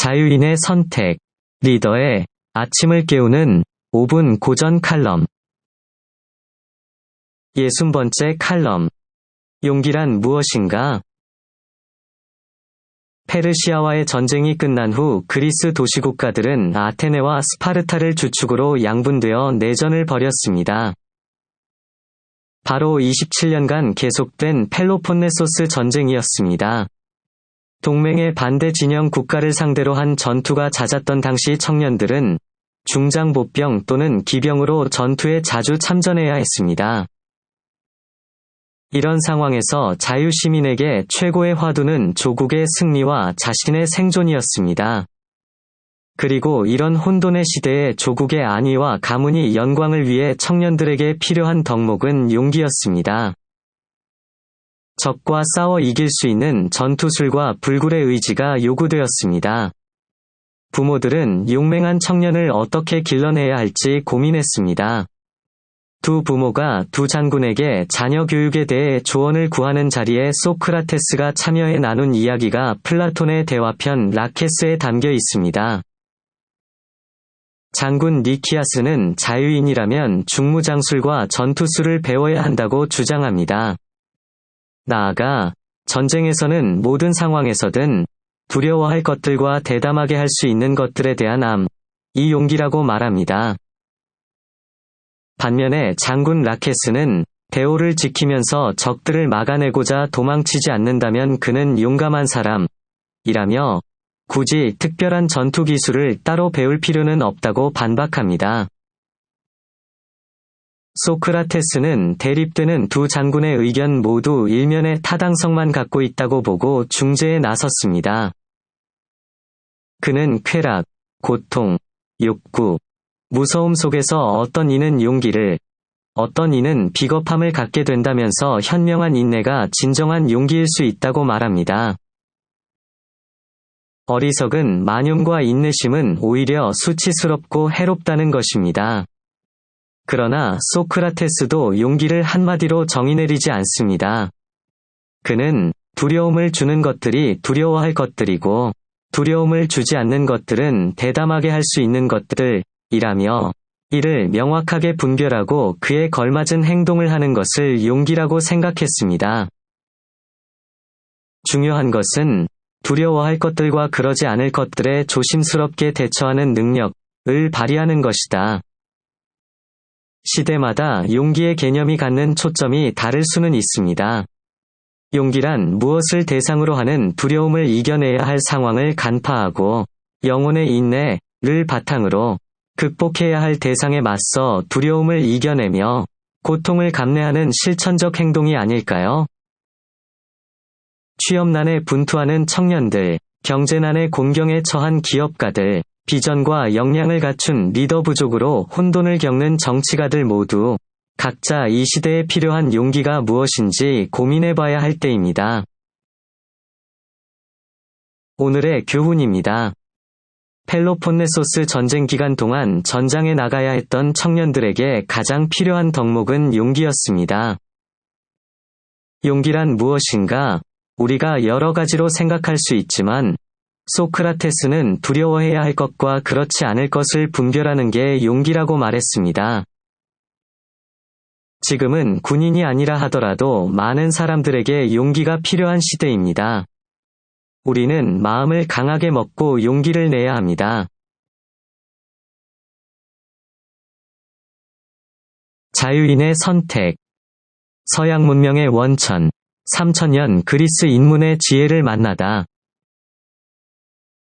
자유인의 선택, 리더의 아침을 깨우는 5분 고전 칼럼. 60번째 칼럼. 용기란 무엇인가? 페르시아와의 전쟁이 끝난 후 그리스 도시국가들은 아테네와 스파르타를 주축으로 양분되어 내전을 벌였습니다. 바로 27년간 계속된 펠로폰네소스 전쟁이었습니다. 동맹의 반대 진영 국가를 상대로 한 전투가 잦았던 당시 청년들은 중장보병 또는 기병으로 전투에 자주 참전해야 했습니다. 이런 상황에서 자유시민에게 최고의 화두는 조국의 승리와 자신의 생존이었습니다. 그리고 이런 혼돈의 시대에 조국의 안위와 가문이 영광을 위해 청년들에게 필요한 덕목은 용기였습니다. 적과 싸워 이길 수 있는 전투술과 불굴의 의지가 요구되었습니다. 부모들은 용맹한 청년을 어떻게 길러내야 할지 고민했습니다. 두 부모가 두 장군에게 자녀 교육에 대해 조언을 구하는 자리에 소크라테스가 참여해 나눈 이야기가 플라톤의 대화편 라케스에 담겨 있습니다. 장군 니키아스는 자유인이라면 중무장술과 전투술을 배워야 한다고 주장합니다. 나아가 전쟁에서는 모든 상황에서든 두려워할 것들과 대담하게 할 수 있는 것들에 대한 암, 이 용기라고 말합니다. 반면에 장군 라케스는 대오를 지키면서 적들을 막아내고자 도망치지 않는다면 그는 용감한 사람, 이라며 굳이 특별한 전투 기술을 따로 배울 필요는 없다고 반박합니다. 소크라테스는 대립되는 두 장군의 의견 모두 일면의 타당성만 갖고 있다고 보고 중재에 나섰습니다. 그는 쾌락, 고통, 욕구, 무서움 속에서 어떤 이는 용기를, 어떤 이는 비겁함을 갖게 된다면서 현명한 인내가 진정한 용기일 수 있다고 말합니다. 어리석은 만용과 인내심은 오히려 수치스럽고 해롭다는 것입니다. 그러나 소크라테스도 용기를 한마디로 정의 내리지 않습니다. 그는 두려움을 주는 것들이 두려워할 것들이고 두려움을 주지 않는 것들은 대담하게 할 수 있는 것들, 이라며 이를 명확하게 분별하고 그에 걸맞은 행동을 하는 것을 용기라고 생각했습니다. 중요한 것은 두려워할 것들과 그러지 않을 것들에 조심스럽게 대처하는 능력을 발휘하는 것이다. 시대마다 용기의 개념이 갖는 초점이 다를 수는 있습니다. 용기란 무엇을 대상으로 하는 두려움을 이겨내야 할 상황을 간파하고 영혼의 인내를 바탕으로 극복해야 할 대상에 맞서 두려움을 이겨내며 고통을 감내하는 실천적 행동이 아닐까요? 취업난에 분투하는 청년들, 경제난의 공경에 처한 기업가들, 비전과 역량을 갖춘 리더 부족으로 혼돈을 겪는 정치가들 모두 각자 이 시대에 필요한 용기가 무엇인지 고민해 봐야 할 때입니다. 오늘의 교훈입니다. 펠로폰네소스 전쟁 기간 동안 전장에 나가야 했던 청년들에게 가장 필요한 덕목은 용기였습니다. 용기란 무엇인가? 우리가 여러 가지로 생각할 수 있지만 소크라테스는 두려워해야 할 것과 그렇지 않을 것을 분별하는 게 용기라고 말했습니다. 지금은 군인이 아니라 하더라도 많은 사람들에게 용기가 필요한 시대입니다. 우리는 마음을 강하게 먹고 용기를 내야 합니다. 자유인의 선택 서양 문명의 원천 3천년 그리스 인문의 지혜를 만나다